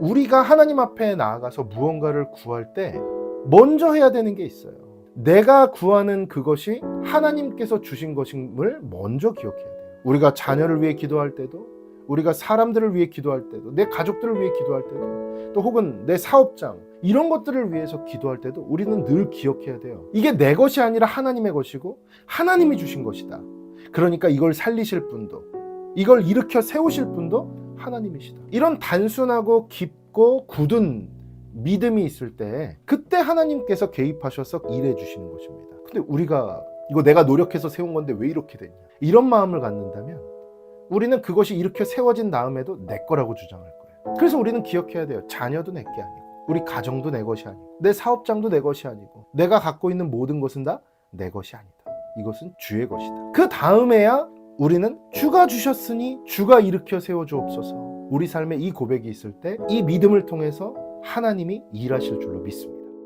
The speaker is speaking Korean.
우리가 하나님 앞에 나아가서 무언가를 구할 때 먼저 해야 되는 게 있어요. 내가 구하는 그것이 하나님께서 주신 것임을 먼저 기억해야 돼요. 우리가 자녀를 위해 기도할 때도, 우리가 사람들을 위해 기도할 때도, 내 가족들을 위해 기도할 때도, 또 혹은 내 사업장, 이런 것들을 위해서 기도할 때도 우리는 늘 기억해야 돼요. 이게 내 것이 아니라 하나님의 것이고, 하나님이 주신 것이다. 그러니까 이걸 살리실 분도, 이걸 일으켜 세우실 분도 하나님이시다. 이런 단순하고 깊고 굳은 믿음이 있을 때 그때 하나님께서 개입하셔서 일해 주시는 것입니다. 근데 우리가 이거 내가 노력해서 세운 건데 왜 이렇게 됐냐? 이런 마음을 갖는다면 우리는 그것이 이렇게 세워진 다음에도 내 거라고 주장할 거예요. 그래서 우리는 기억해야 돼요. 자녀도 내 게 아니고 우리 가정도 내 것이 아니고 내 사업장도 내 것이 아니고 내가 갖고 있는 모든 것은 다 내 것이 아니다. 이것은 주의 것이다. 그 다음에야 우리는 주가 주셨으니 주가 일으켜 세워 주옵소서. 우리 삶에 이 고백이 있을 때 이 믿음을 통해서 하나님이 일하실 줄로 믿습니다.